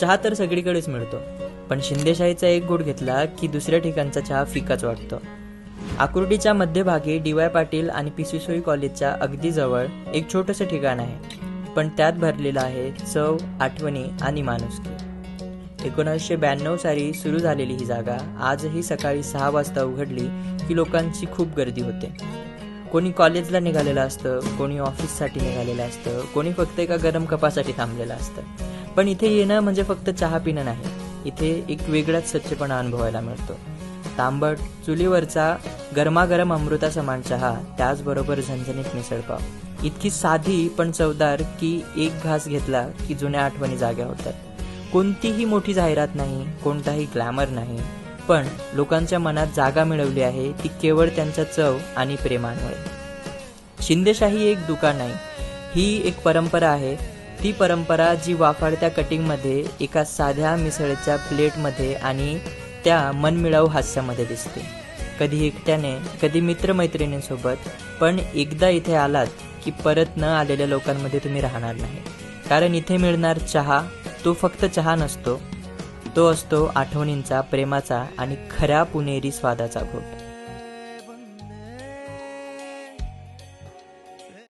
चहा तर सगळीकडेच मिळतो. पण शिंदेशाहीचा एक गुड घेतला की दुसऱ्या ठिकाणचा चहा फिकाच वाटतो. आकुर्डीच्या मध्यभागी डी वाय पाटील आणि पी सी कॉलेजच्या अगदी जवळ एक छोटंसं ठिकाण आहे. पण त्यात भरलेलं आहे चव आठवणी आणि माणुसकी. एकोणीसशे ब्याण्णव साली सुरू झालेली ही जागा आजही सकाळी सहा वाजता उघडली की लोकांची खूप गर्दी होते. कोणी कॉलेजला निघालेलं असतं कोणी ऑफिससाठी निघालेलं असतं कोणी फक्त एका गरम कपासाठी थांबलेलं असतं. पण इथे येणं म्हणजे फक्त चहा पिणं नाही. इथे एक वेगळाच स्वच्छपणा अनुभवायला मिळतो. तांबट चुलीवरचा गरमागरम अमृता समान चहा त्याचबरोबर झणझणीत मिसळपाव इतकी साधी पण चवदार की एक घास घेतला की जुन्या आठवणी जाग्या होतात. कोणतीही मोठी जाहिरात नाही कोणताही ग्लॅमर नाही पण लोकांच्या मनात जागा मिळवली आहे ती केवळ त्यांच्या चव आणि प्रेमांमुळे. शिंदेशाही एक दुकान आहे ही एक परंपरा आहे ती परंपरा जी वाफाळत्या कटिंगमध्ये एका साध्या मिसळच्या प्लेटमध्ये आणि त्या मनमिळाऊ हास्यामध्ये दिसते. कधी एकट्याने कधी मित्रमैत्रिणींसोबत पण एकदा इथे आलात की परत न आलेल्या लोकांमध्ये तुम्ही राहणार नाही. कारण इथे मिळणार चहा तो फक्त चहा नसतो. तो असतो आठवणींचा प्रेमाचा आणि खऱ्या पुणेरी स्वादाचा घोट.